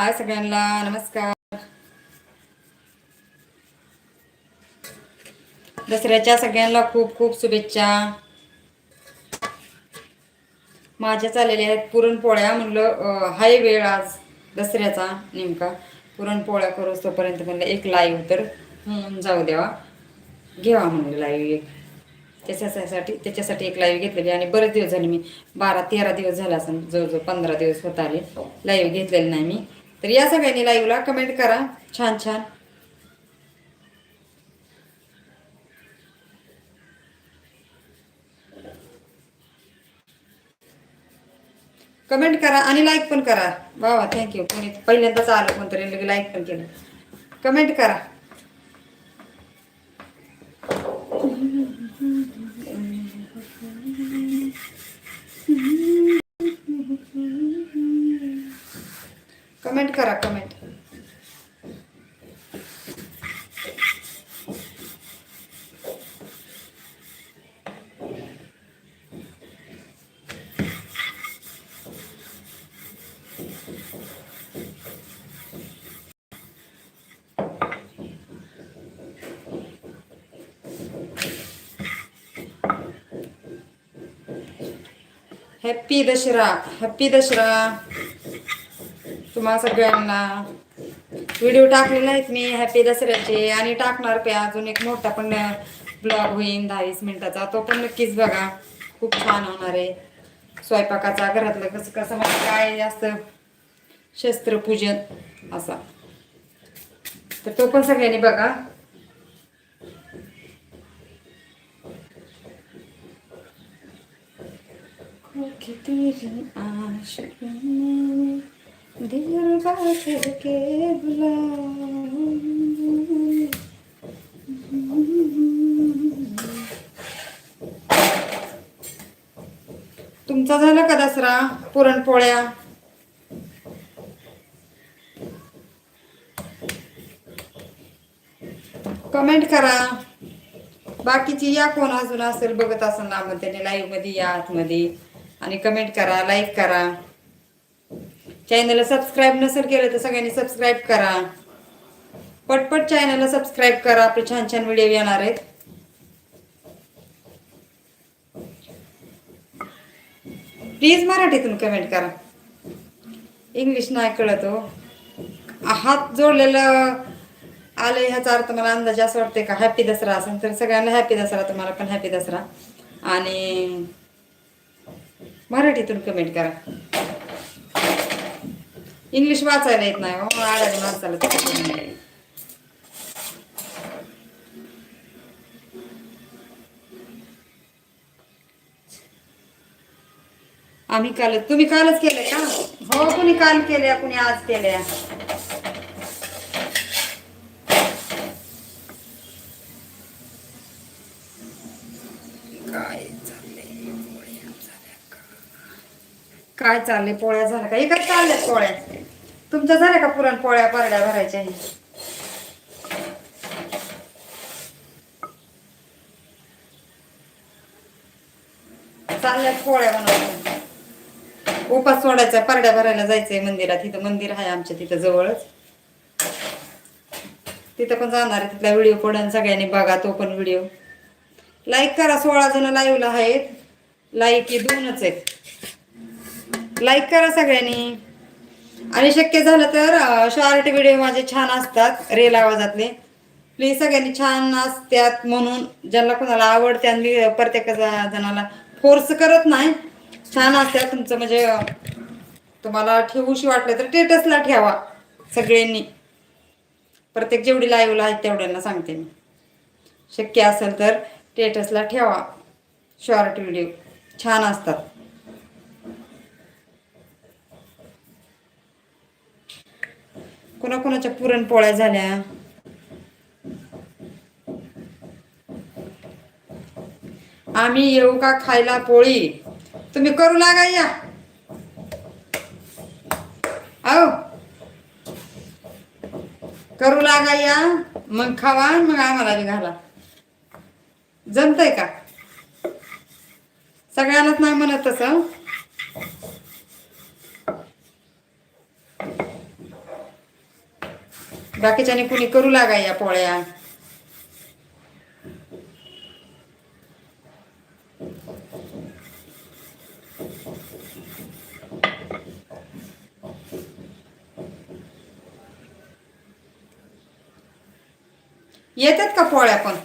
हाय सगळ्यांना नमस्कार. दसऱ्याच्या सगळ्यांना खूप खूप शुभेच्छा. माझ्या चाललेल्या आहेत पुरणपोळ्या म्हणलं हाय वेळ आज दसऱ्याचा नेमका. पुरणपोळ्या करू तोपर्यंत म्हणलं एक लाईव्ह तर जाऊ द्यावा. घ्यावा म्हणलं लाईव्ह एक. त्याच्यासाठी त्याच्यासाठी एक लाईव्ह घेतलेली आणि बरेच दिवस झाले मी बारा तेरा दिवस झाला असं जवळजवळ पंधरा दिवस होत आले. लाईव्ह घेतलेली नाही मी. तर या सगळ्यांनी लाईव्हला कमेंट करा. छान छान. कमेंट करा आणि लाईक पण करा. वा वा थँक्यू कोणी पहिल्यांदाच आलं कोणतरी लगे लाईक पण केलं. कमेंट करा कमेंट करा comment happy Dasara happy Dasara तुम्हा सगळ्यांना. व्हिडिओ टाकलेला आहेत मी हॅप्पी दसऱ्याचे आणि टाकणार पे अजून एक मोठा पण ब्लॉग होईल दहा वीस मिनिटाचा. तो पण नक्कीच बघा. खूप छान होणार आहे. स्वयंपाकाचा घरातलं कसं कसं म्हणजे काय जास्त शस्त्रपूजन असा. तर तो पण सगळ्यांनी बघा. तेरी आशिकी में दिल बात के बुलाऊं तुमचा झाला का दसरा? पुरणपोळ्या? कमेंट करा. बाकीची या कोण अजून असेल बघत असेल ना मग त्याने लाईव्हमध्ये या आतमध्ये. आणि कमेंट करा लाईक करा. चॅनलला सबस्क्राईब नसेल केलं तर सगळ्यांनी सबस्क्राईब करा. पटपट चॅनलला सबस्क्राईब करा आपले छान छान व्हिडिओ येणार आहेत. प्लीज मराठीतून कमेंट करा. इंग्लिश नाही कळत हो. हात जोडलेलं आलं ह्याचा अर्थ मला अंदाज असं वाटते का? हॅपी दसरा असेल तर सगळ्यांना हॅपी दसरा तुम्हाला पण हॅपी दसरा. आणि मराठीतून कमेंट करा. इंग्लिश वाचायला येत नाही हो आडाने माणसाला आम्ही काल तुम्ही कालच केलंय का? हो कुणी काल केल्या कुणी आज केल्या काय चाललंय पोळ्या झाल्या का? काय चाललंय? पोळ्या झाल्या का? एकच चालल्यात पोळ्या. तुमच्या झाल्या का पुरण? पोळ्या परड्या भरायच्या आहे चालल्यात पोळ्या बनवायच्या उपास सोडायचा परड्या भरायला जायचंय मंदिरात. तिथं मंदिर आहे आमच्या तिथं जवळच. तिथं पण जाणार आहे तिथला व्हिडिओ पडन सगळ्यांनी बघा तो पण व्हिडिओ. लाईक करा सोळा जण लाईव्हला आहेत. लाईक हे दोनच आहेत. लाईक करा सगळ्यांनी. आणि शक्य झालं तर शॉर्ट व्हिडिओ माझे छान असतात रेल आवाजातले. प्लीज सगळ्यांनी छान असतात म्हणून ज्यांना कोणाला आवडते आणि मी प्रत्येक जणाला फोर्स करत नाही छान असतात तुमचं म्हणजे तुम्हाला ठेवूशी वाटलं तर टेटसला ठेवा सगळ्यांनी. प्रत्येक जेवढी लाईव्हला आहेत तेवढ्यांना सांगते मी. शक्य असेल तर टेटसला ठेवा. शॉर्ट व्हिडिओ छान असतात. कोणाकोणाच्या पुरणपोळ्या झाल्या? आम्ही येऊ का खायला पोळी? तुम्ही करू लागा या. आओ करू लागा या. मग खावा मग आम्हाला बी घाला. जमतंय का? सगळ्यांनाच नाही म्हणत तसं? बाकीच्याने कुणी करू लागा या पोळ्या. येतात का पोळ्या पण?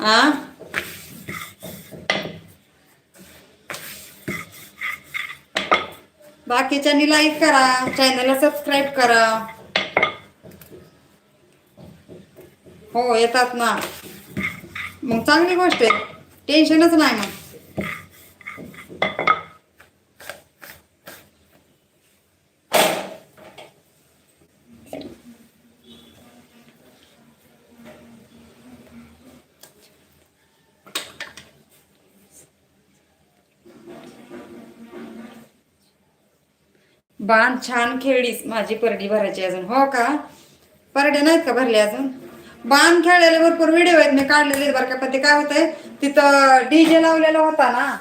आ? बाकीच्यांनी लाईक करा चॅनलला सबस्क्राईब करा. हो येतात ना. मग चांगली गोष्ट आहे. टेन्शनच नाही मग. बाण छान खेळलीस माझी परडी भरायची अजून. हो का? परड्या नाहीत का भरल्या अजून? बाण खेळायला भरपूर व्हिडिओ आहेत मी काढलेले बरं का. पण ते काय होतंय तिथं डीजे लावलेला होता ना.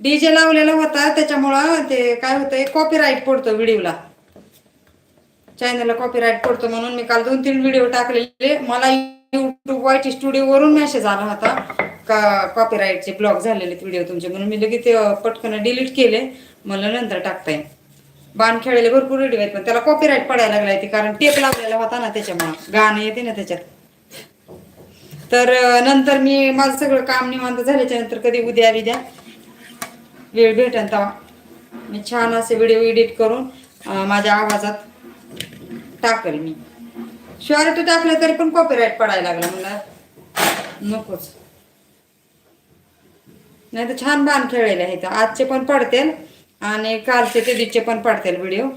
डीजे लावलेला होता त्याच्यामुळं ते काय होतंय कॉपीराईट पडतो व्हिडिओला चॅनलला कॉपीराईट पडतो म्हणून मी काल दोन तीन व्हिडिओ टाकलेले. मला युट्यूब वाईट स्टुडिओ वरून मेसेज आला होता. का कॉपीराईटचे ब्लॉक झालेले व्हिडिओ तुमचे. म्हणून मी लगेच ते पटकन डिलीट केले. मला नंतर टाकता येईल बाण खेळलेले भरपूर व्हिडिओ आहेत पण त्याला कॉपीराईट पडायला लागला ते कारण टेप लावलेला होता ना त्याच्यामुळे. गाणं येते ना त्याच्यात. तर नंतर मी माझं सगळं काम निवांत झाल्याच्यानंतर कधी उद्या विद्या वेळ भेटेल तेव्हा. मी छान असे व्हिडिओ एडिट करून माझ्या आवाजात टाकल मी. शॉर्ट टाकलं तरी पण कॉपीराईट पडायला लागला मला नकोच. नाही तर छान बाण खेळलेले आहेत. आजचे पण पडतील आणि कालचे ते पण पडतील व्हिडिओ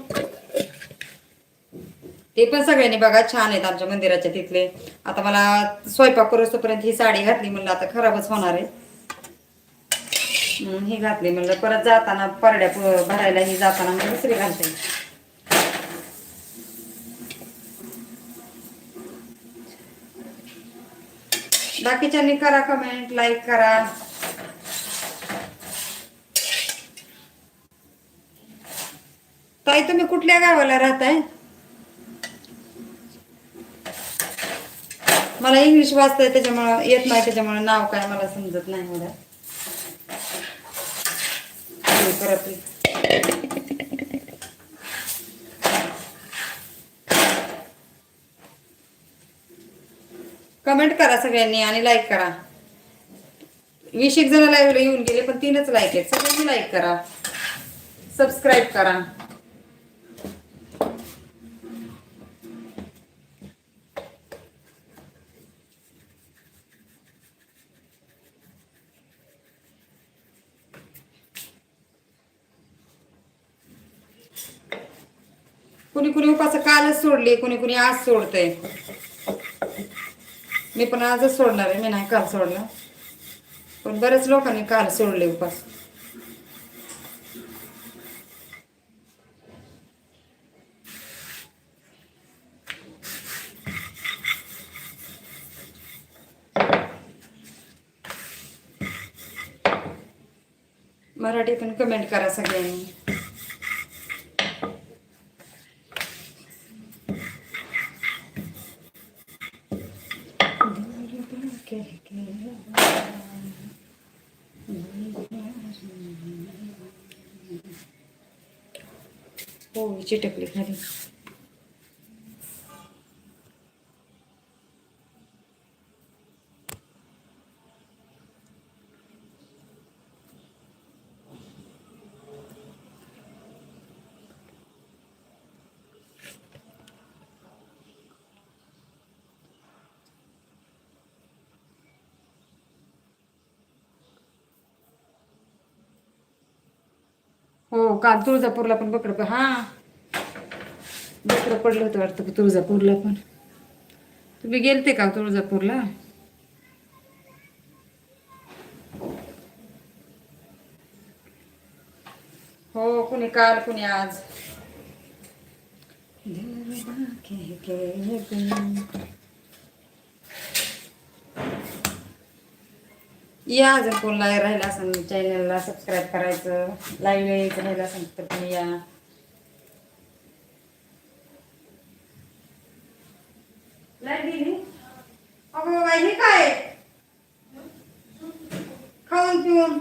ते पण सगळ्यांनी बघा छान आहेत आमच्या मंदिराच्या तिथले. आता मला स्वयंपाक करोस्तोपर्यंत ही साडी घातली म्हणलं आता खराबच होणार आहे. ही घातली म्हणलं परत जाताना परड्या भरायला ही जाताना मग दुसरी घालते. बाकीच्यांनी करा कमेंट लाईक करा. ताई तुम्ही कुठल्या गावाला राहताय? मला इंग्लिश वाचताय त्याच्यामुळं येत नाही त्याच्यामुळे नाव काय मला समजत नाही मला कमेंट करा सगळ्यांनी आणि लाईक करा. वीस एक जण लाईव्हला येऊन गेले पण तीनच लाईक आहेत. सगळ्यांनी लाईक करा. सबस्क्राईब करा. कुणी कुणी उपास कालच सोडली कुणी कुणी आज सोडतंय. मी पण आजच सोडणार आहे मी नाही काल सोडला पण बऱ्याच लोकांनी काल सोडले उपास. मराठी पण कमेंट करा सगळ्यांनी. मिरची टाकली खाली हो काल तुळजापूरला पण पकडतो. हा. बकरं पडलं होतं वाटतं तुळजापूरला पण. तुम्ही गेलते का तुळजापूरला? हो कुणी काल कुणी आज. या जर कोण लाईव्ह राहिला असेल चॅनलला सबस्क्राईब करायचं लाईव्ह यायचं राहिलं असेल तर तुम्ही या लाइट गेली अगो हे काय? खाऊन पिऊन.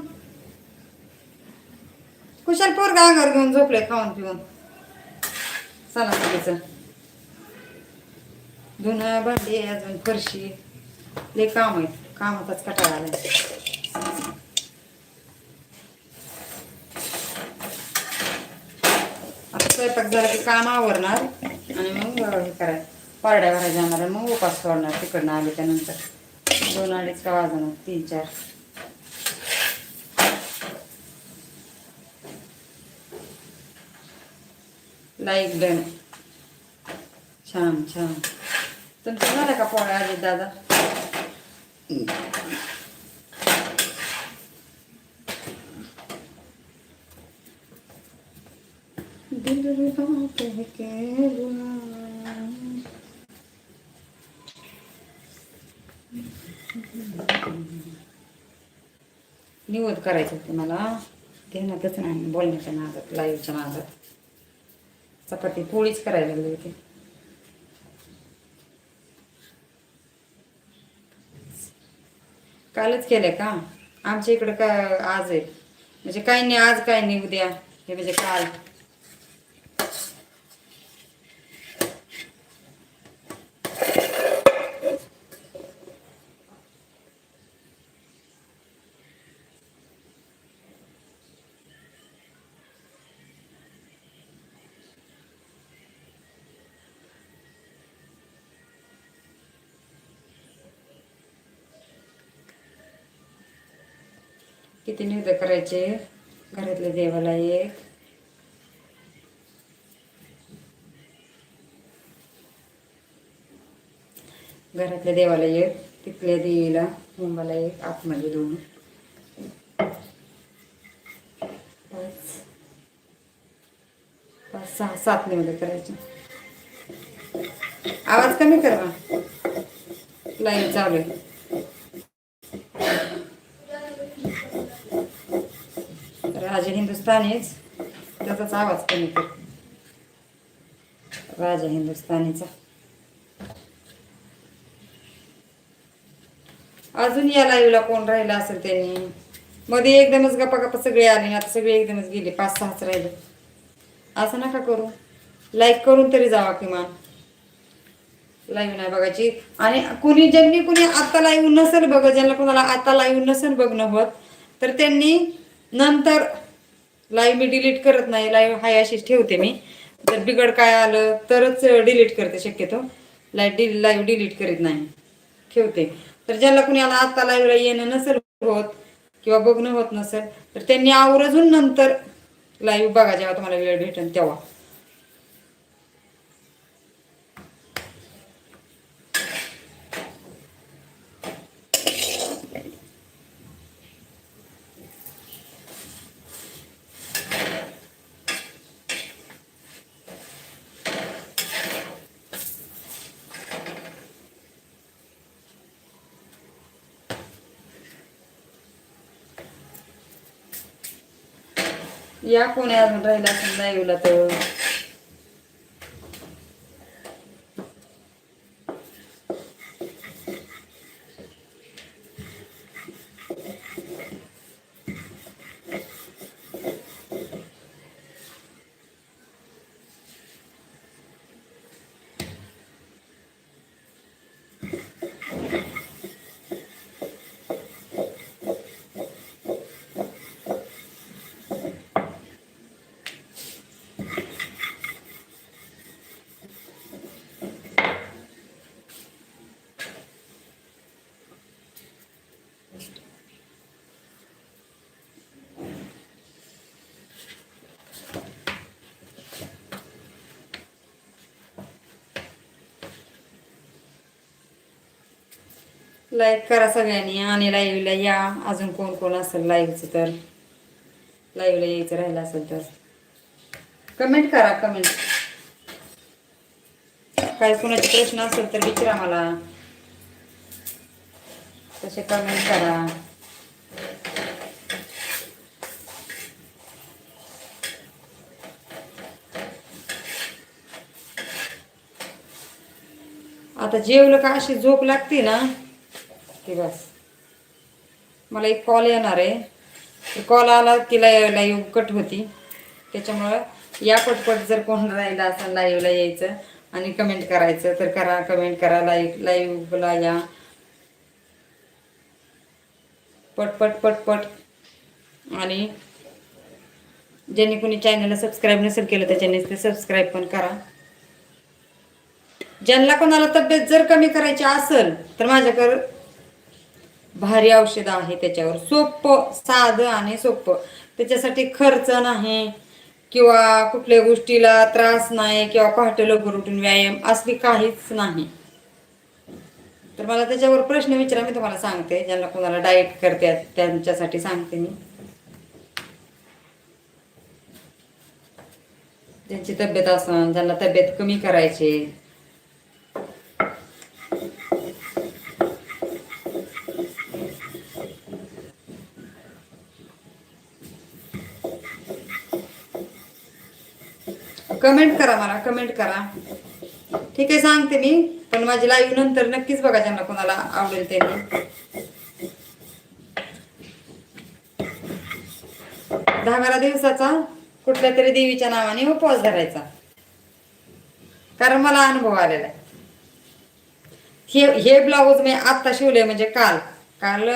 कुशल पोरगा अंगावर घेऊन झोपले खाऊन पिऊन. सणासुदीचं धुणं भांडी अजून फरशी. लय काम आहे कामातच कटाळा आलाय. स्वयंपाक झाला की काम आवरणार आणि मग हे करायचं. पारड्या भरायच्या आम्हाला मग उपास सोडणार तिकडनं आले त्यानंतर. दोन अडीच का वाजणार तीन चार. लाईक डन छान छान. तुमचं झालं का पोळ्या आले दादा? दिल के निवड करायचं तुम्हाला मला. ध्यानातच नाही बोलण्याच्या नादात लाईव्हच्या नादात. चपाती पोळीच करायला लागली होती. कालच केलं का? आमच्या इकडं का आज आहे? म्हणजे काही नाही आज काय नाही उद्या. हे म्हणजे काल. किती निवेद करायचे? घरातल्या देवाला एक. घरातल्या देवाला एक तिथल्या देवीला मुंबाला एक आतमध्ये दोन. पाच. पाच सहा सात निवेद करायचे. आवाज कमी कर लाईन चालू आहे. राजा हिंदुस्थानीच त्याचाच आवाज कमी कर राजा हिंदुस्थानीचा अजून या लाईव्हला कोण राहिला असेल त्यांनी मध्ये एकदमच गप्पा गप्पा सगळे आले आता सगळे एकदमच गेले पाच सहाच राहिले असं नका करू लाईक करून तरी जावा किमान लाईव्ह नाही बघायची आणि कुणी ज्यांनी कुणी आता लाईव्ह नसेल बघ ज्यांना कोणाला आता लाईव्ह नसेल बघणं होत तर त्यांनी नंतर लाईव्ह मी डिलीट करत नाही. लाईव्ह हाय अशीच ठेवते मी. जर बिघड काय आलं तरच डिलीट करते शक्यतो. लाईव्ह डि लाईव्ह डिलीट करीत नाही. ठेवते. तर ज्याला कुणी आला आत्ता लाईव्हला येणं नसेल होत किंवा बघणं होत नसेल तर त्यांनी आवर्जून नंतर लाईव्ह बघा जेव्हा तुम्हाला वेळ भेटेल तेव्हा. या कोणी अजून राहिला असेल येऊला तर. लाईक करा सगळ्यांनी. आणि लाईव्हला या. अजून कोण कोण असेल लाईव्हचं तर. लाईव्हला यायचं राहिलं असेल तर. कमेंट करा कमेंट काय कोणाचे प्रश्न असेल तर विचारा मला. तसे कमेंट करा. आता जेवलं का अशी झोप लागते ना? की बस मला एक कॉल येणार आहे. कॉल आला की लाईव्ह लाईव्ह कट होती. त्याच्यामुळं या पटपट जर कोण राहिला असं लाईव्हला यायचं आणि कमेंट करायचं तर करा कमेंट करा लाईव्ह लाईव्हला या. पटपट पटपट. आणि ज्यांनी कोणी चॅनलला सबस्क्राईब नसेल केलं त्याच्याने ते सबस्क्राईब पण करा. ज्यांना कोणाला तब्येत जर कमी करायची असेल तर माझ्याकडं भारी औषध आहे त्याच्यावर. सोपं साधं आणि सोपं. त्याच्यासाठी खर्च नाही किंवा कुठल्या गोष्टीला त्रास नाही किंवा पहाटे लवकर उठून व्यायाम असली काहीच नाही. तर मला त्याच्यावर प्रश्न विचारा मी तुम्हाला सांगते. ज्यांना कोणाला डाएट करते त्यांच्यासाठी सांगते मी. ज्यांची तब्येत असण ज्यांना तब्येत कमी करायची कमेंट करा मला कमेंट करा. ठीक आहे सांगते मी. पण माझी लाईव्ह नंतर नक्कीच बघा ज्यांना कोणाला आवडेल त्यांनी दहा बारा दिवसाचा कुठल्या तरी देवीच्या नावाने हो उपवास धरायचा. कारण मला अनुभव आलेला आहे. हे हे ब्लाऊज मी आत्ता शिवले म्हणजे काल. काल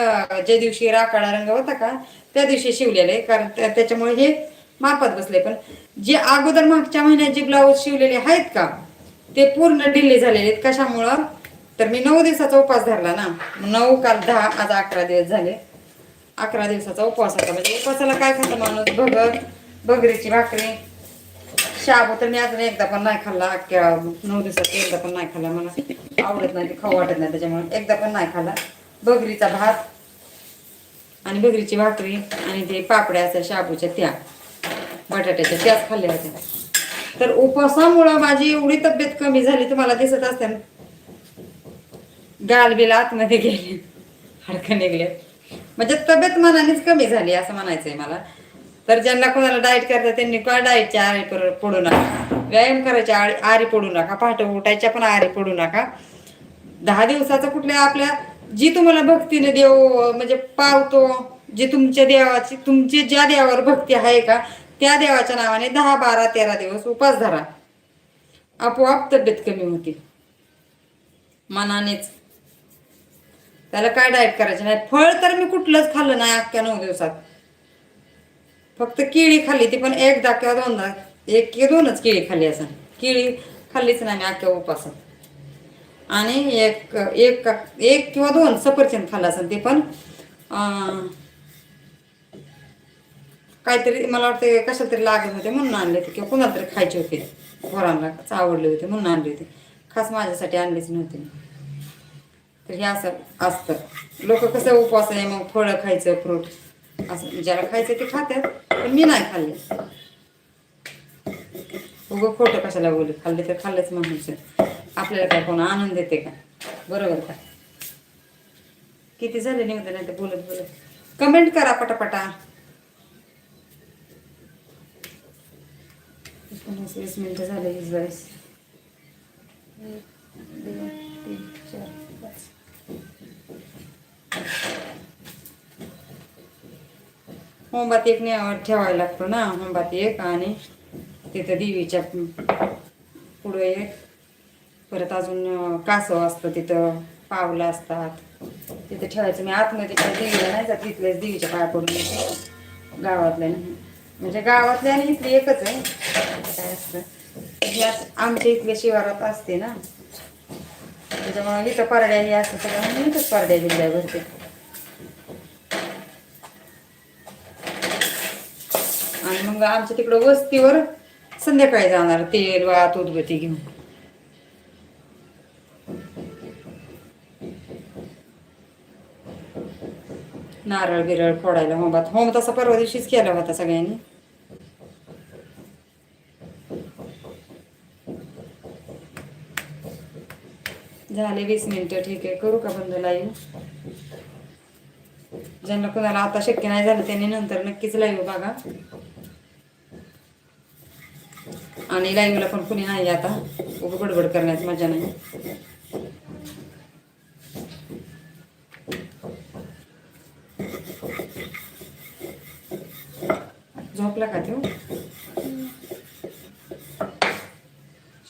ज्या दिवशी राखाडा रंग होता का त्या दिवशी शिवलेले कारण त्याच्यामुळे हे मापात बसले. पण जे अगोदर मागच्या महिन्यात जे ब्लाऊज शिवलेले आहेत का ते पूर्ण डिले झालेले आहेत. कशामुळं? तर मी नऊ दिवसाचा उपवास धरला ना. नऊ काल दहा आज अकरा दिवस झाले. अकरा दिवसाचा उपवास होता. म्हणजे उपवासाला काय खातं माणूस? भगर भगरीची भाकरी. शाबू तर मी अजून एकदा पण नाही खाल्ला. अख्ख्या नऊ दिवसात एकदा पण नाही खाल्ला मला. आवडत नाही खाऊ वाटत नाही त्याच्यामुळे एकदा पण नाही खाल्ला. भगरीचा भात आणि भगरीची भाकरी आणि ते पापड्या असं शाबूच्या त्या. बटाट्याच्या त्याच खाल्ल्या होत्या तर उपवासामुळं माझी एवढी तब्येत कमी झाली तुम्हाला दिसत असते गालबिल आतमध्ये गेले हडकं निघले. म्हणजे तब्येत मनानेच कमी झाली असं म्हणायचंय मला. तर ज्यांना कोणाला डाएट करतात त्यांनी का डाएटच्या आरी पडू नका. व्यायाम करायच्या आरी आरी पडू नका. पहाटे उठायच्या पण आरी पडू नका. दहा दिवसाचं कुठल्या आपल्या जी तुम्हाला भक्तीने देव म्हणजे पावतो जी तुमच्या देवाची तुमची ज्या देवावर भक्ती आहे का त्या देवाच्या नावाने दहा बारा तेरा दिवस उपास धरा. आपोआप तब्येत कमी होती. मनानेच. त्याला काय डाएट करायचं नाही. फळ तर मी कुठलंच खाल्लं नाही अख्ख्या नऊ दिवसात. फक्त केळी खाल्ली ती पण एकदा किंवा दोनदा एक किंवा दोनच केळी खाल्ली असं केळी खाल्लीच नाही मी अख्ख्या उपासात. आणि एक एक एक किंवा दोन सफरचंद खाल्लं असेल ते पण काहीतरी मला वाटते कशाला तरी लागत होते म्हणून आणले होते. किंवा कुणाला तरी खायचे होते. पोरांना आवडले होते म्हणून आणले होते. खास माझ्यासाठी आणलेच नव्हते. तर हे असं असतं. लोक कसं उपवास आहे मग फळं खायचं फ्रूट. असं म्हणजे ज्याला खायचं ते खातात पण मी नाही खाल्ले. उगं खोटं कशाला बोलू? खाल्ले तर खाल्लंच म्हणायचं आपल्याला काय कोण आनंद देते का? बरोबर का? किती झाले निघते नाही ते बोलत बोलत. कमेंट करा पटापटा. एकोणीस वीस मिनिटं झाले वीस बावीस. एक, दोन, तीन, चार, पाच. एक नाही ठेवायला लागतो ना होमबात एक आणि तिथं देवीच्या पुढं एक. परत अजून कासव असतं तिथं पावलं असतात. तिथं ठेवायचं. मी आतमध्ये त्या देवीला नाही जात तिथल्याच देवीच्या पाया पडून गावातल्या म्हणजे गावातल्या आणि इथली एकच आहे. असतं. हे म्हणजे आमच्या इथल्या शिवारात असते ना. त्याच्यामुळे इथं पारड्या हे असतं सगळं म्हणून इथंच पारड्या दिल्या भरते. आणि मग आमच्या तिकडं वस्तीवर संध्याकाळी जाणार तेल वात उदबत्ती घेऊन. नारळ बिरळ फोडायला होमात होम तसा परवा दिवशीच केला होता सगळ्यांनी. झाले वीस मिनिटं ठीक आहे. करू का बंद लाईव्ह ज्यांना कोणाला आता शक्य नाही झालं त्यांनी नंतर नक्कीच लाईव्ह बघा. आणि लाईव्हला पण कुणी नाही आता. गडबड करण्यात मजा नाही. झोपला का तू?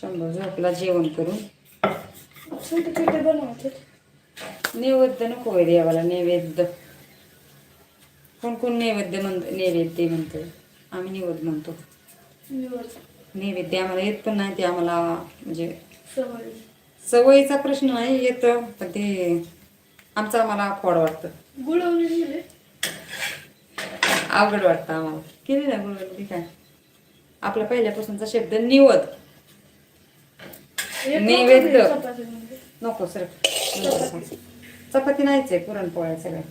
शंभर झोपला जेवण करून. छोटे छोटे बनवते. नैवेद्य नको आहे देवाला नैवेद्य. कोण कोण नैवेद्य म्हणत नैवेद्य म्हणतो आम्ही निवद म्हणतो. नैवेद्य. आम्हाला येत पण नाही ते आम्हाला म्हणजे सवय. सवयीचा प्रश्न नाही येतं पण ते आमचं आम्हाला फॉड वाटतं. दिले. अवघड वाटतं आम्हाला. केली ना गुरुवारी काय? आपला पहिल्यापासूनचा शब्द निवद. नैवेद्य. नको सर. चपाती नाहीच आहे पुरणपोळ्या सगळ्या.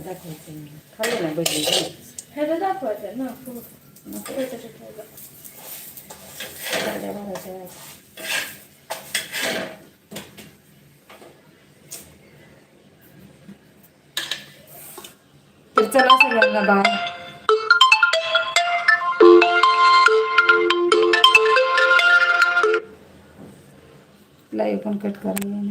दाखवायचं खाल्लं ना भजी ह्याला दाखवायचं ना हो. भरायच्या. तर चला सगळ्यांना बाय. लाईव्ह पण कट करायला ना